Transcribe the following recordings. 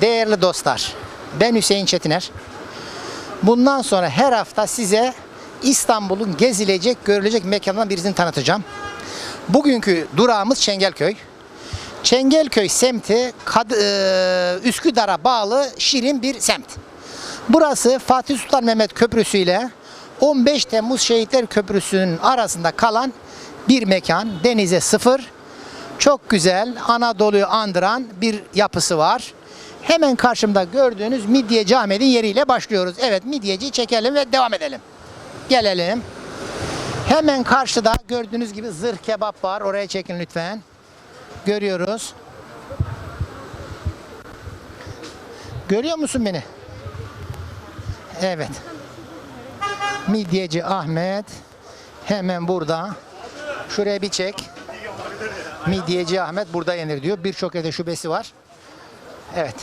Değerli dostlar, ben Hüseyin Çetiner. Bundan sonra her hafta size İstanbul'un gezilecek, görülecek mekanlarından birisini tanıtacağım. Bugünkü durağımız Çengelköy. Çengelköy semti eee, Üsküdar'a bağlı şirin bir semt. Burası Fatih Sultan Mehmet Köprüsü ile 15 Temmuz Şehitler Köprüsü'nün arasında kalan bir mekan. Denize sıfır. Çok güzel Anadolu'yu andıran bir yapısı var. Hemen karşımda gördüğünüz Midyeci Ahmet'in yeriyle başlıyoruz. Evet Midyeci'yi çekelim ve devam edelim. Gelelim. Hemen karşıda gördüğünüz gibi zırh kebap var. Oraya çekin lütfen. Görüyoruz. Görüyor musun beni? Evet. Midyeci Ahmet hemen burada. Şuraya bir çek. Midyeci Ahmet burada yenir diyor. Birçok evde şubesi var. Evet.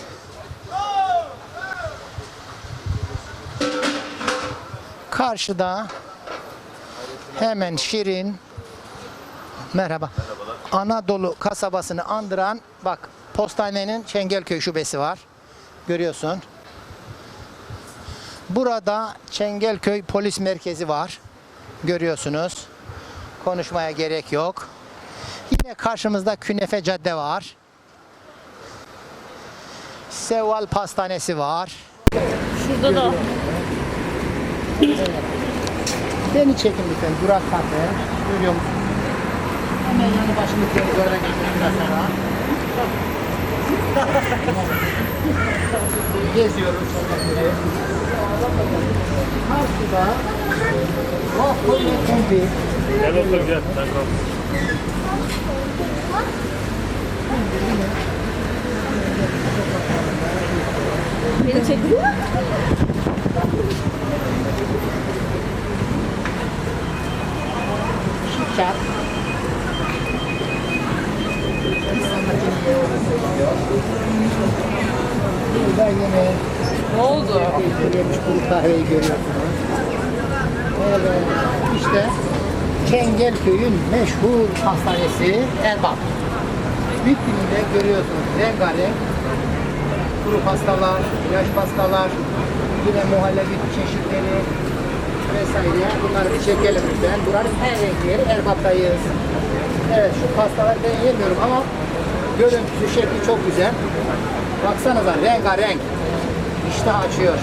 Karşıda hemen Şirin merhaba. Anadolu kasabasını andıran bak postanenin Çengelköy şubesi var. Görüyorsun. Burada Çengelköy Polis Merkezi var. Görüyorsunuz. Konuşmaya gerek yok. Yine karşımızda Künefe Cadde var. Seval Pastanesi var. Şurada da. Beni çekin lütfen. Durak kafe. Görüyor musun? Hemen yanı başındaki yeri görmek istiyorum biraz sonra. Geziyoruz. Karşıda ve Kumbi. Gel otur gel. Mu? Şipşak. Burada Ne oldu? Kuru kahveyi görüyorsunuz. Evet, işte Çengelköy'ün meşhur hastanesi Erbap. Bütününde görüyorsunuz rengarenk kuru pastalar, yaş pastalar, yine muhallebi çeşitleri vesaire. Bunları bir çekelim lütfen. Buranın en renkli yeri Erbap'tayız. Evet şu pastaları ben yemiyorum ama görüntüsü şekli çok güzel. Baksanıza rengarenk. İştah açıyor.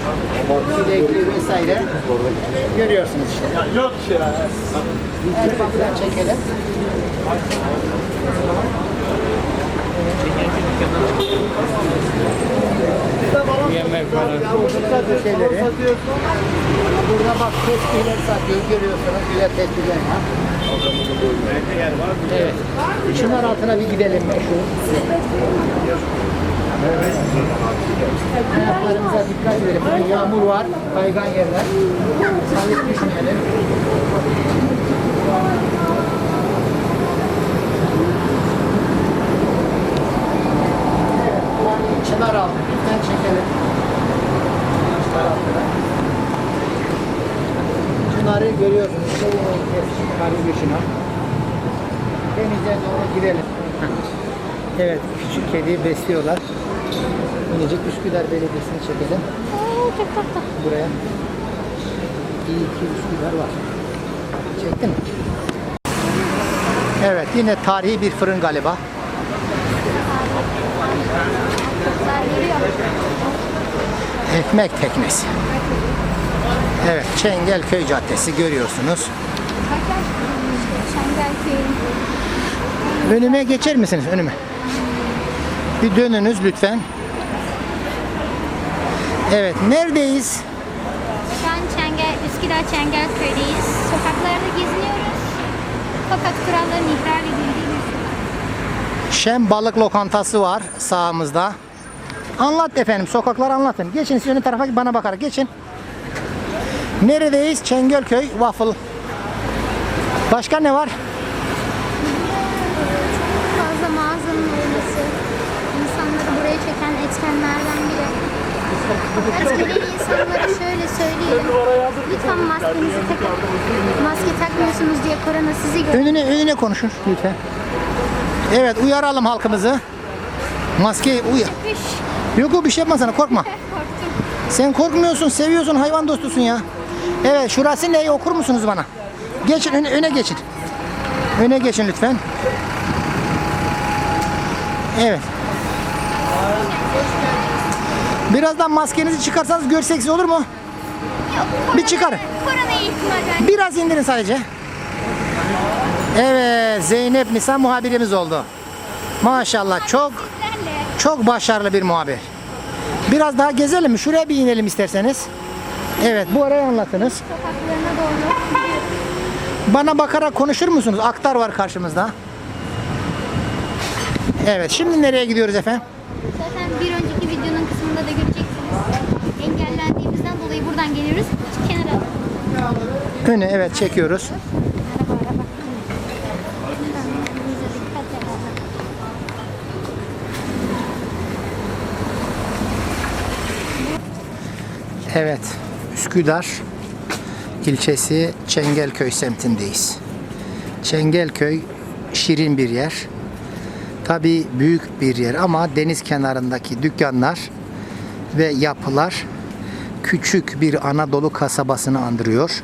Çilekli vesaire. Görüyorsunuz işte. Yok ya. Erbap'tan çekelim. Yemek falan. Burada şeyleri. Burada bak tespihler satıyor görüyorsunuz. Güzel tespihler var. Evet. Çınar altına bir gidelim meşhur. Ayaklarımıza dikkat edelim. Burada yağmur var, kaygan yerler. Sabit düşmeyelim. Evet, çınar altı. Lütfen çekelim. Çınarı görüyorsunuz. Karı bir çınar. Denize doğru gidelim. Evet, küçük kediyi besliyorlar. Minicik Üsküdar Belediyesi'ni çekelim. Buraya. İyi ki Üsküdar var. Çektin mi? Evet, yine tarihi bir fırın galiba. Ekmek teknesi. Evet, Çengelköy Caddesi görüyorsunuz. Önüme geçer misiniz? Önüme. Bir dönünüz lütfen. Evet, neredeyiz? An Çengel, Üsküdar Çengelköy'deyiz. Sokaklarda geziniyoruz. Fakat kuralların ihlal edildiği. Şem Balık Lokantası var sağımızda. Anlat efendim, sokakları anlatın. Geçin siz ön tarafa bana bakarak geçin. Neredeyiz? Çengelköy Waffle. Başka ne var? Fazla mağazanın olması insanları buraya çeken etkenlerden biri. Gelen insanlara şöyle söyleyelim. Lütfen maskenizi takın. Maske takmıyorsunuz diye korona sizi görür. Önüne önüne konuşun lütfen. Evet, uyaralım halkımızı. Maske uy Çıkış Yok yok bir şey yapma sana korkma. Sen korkmuyorsun, seviyorsun, hayvan dostusun ya. Evet, şurası ne? Okur musunuz bana? Geçin, öne, öne geçin. Öne geçin lütfen. Evet. Birazdan maskenizi çıkarsanız görsek olur mu? Bir çıkarın. Biraz indirin sadece. Evet, Zeynep Nisa muhabirimiz oldu. Maşallah çok çok başarılı bir muhabir. Biraz daha gezelim mi? Şuraya bir inelim isterseniz. Evet, bu arayı anlatınız. Bana bakarak konuşur musunuz? Aktar var karşımızda. Evet, şimdi nereye gidiyoruz efendim? Zaten bir önceki videonun kısmında da göreceksiniz. Engellendiğimizden dolayı buradan geliyoruz. Kenara Öne evet çekiyoruz. Evet, Üsküdar ilçesi Çengelköy semtindeyiz. Çengelköy şirin bir yer. Tabii büyük bir yer ama deniz kenarındaki dükkanlar ve yapılar küçük bir Anadolu kasabasını andırıyor.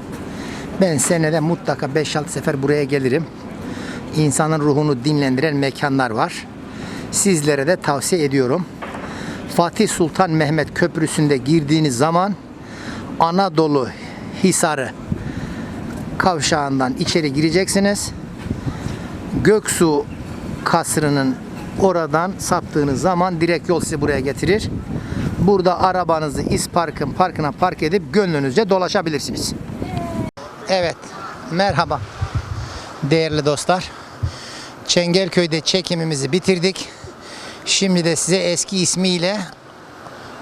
Ben senede mutlaka 5-6 sefer buraya gelirim. İnsanın ruhunu dinlendiren mekanlar var. Sizlere de tavsiye ediyorum. Fatih Sultan Mehmet Köprüsü'nde girdiğiniz zaman Anadolu Hisarı kavşağından içeri gireceksiniz. Göksu kasrının oradan saptığınız zaman direkt yol sizi buraya getirir. Burada arabanızı İspark'ın parkına park edip gönlünüzce dolaşabilirsiniz. Evet, merhaba değerli dostlar. Çengelköy'de çekimimizi bitirdik. Şimdi de size eski ismiyle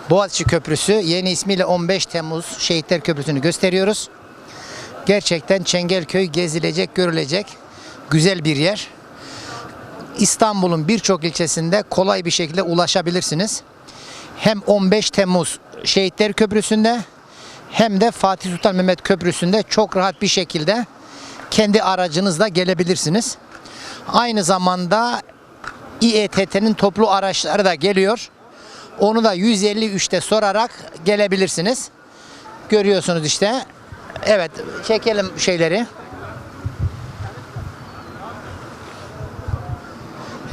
Boğaziçi Köprüsü, yeni ismiyle 15 Temmuz Şehitler Köprüsü'nü gösteriyoruz. Gerçekten Çengelköy gezilecek, görülecek güzel bir yer. İstanbul'un birçok ilçesinde kolay bir şekilde ulaşabilirsiniz. Hem 15 Temmuz Şehitler Köprüsü'nde hem de Fatih Sultan Mehmet Köprüsü'nde çok rahat bir şekilde kendi aracınızla gelebilirsiniz. Aynı zamanda İETT'nin toplu araçları da geliyor. Onu da 153'te sorarak gelebilirsiniz. Görüyorsunuz işte. Evet, çekelim şeyleri.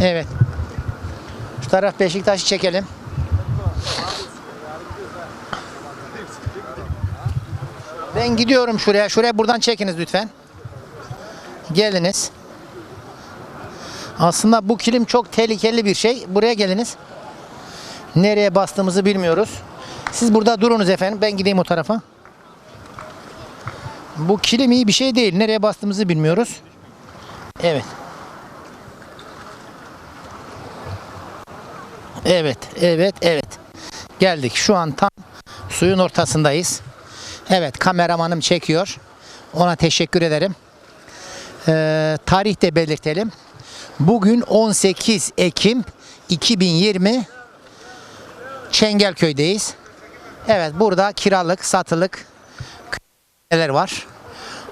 Evet. Şu taraf Beşiktaş'ı çekelim. Ben gidiyorum şuraya. Şuraya buradan çekiniz lütfen. Geliniz. Aslında bu kilim çok tehlikeli bir şey. Buraya geliniz. Nereye bastığımızı bilmiyoruz. Siz burada durunuz efendim. Ben gideyim o tarafa. Bu kilim iyi bir şey değil. Nereye bastığımızı bilmiyoruz. Evet. Evet, evet, evet. Geldik. Şu an tam suyun ortasındayız. Evet, kameramanım çekiyor. Ona teşekkür ederim. Ee, tarih de belirtelim. Bugün 18 Ekim 2020 Çengelköy'deyiz. Evet, burada kiralık, satılık neler var.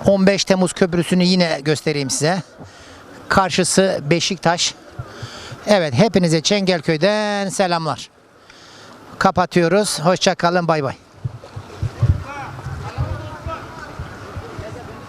15 Temmuz Köprüsü'nü yine göstereyim size. Karşısı Beşiktaş. Evet, hepinize Çengelköy'den selamlar. Kapatıyoruz. Hoşça kalın. Bay bay.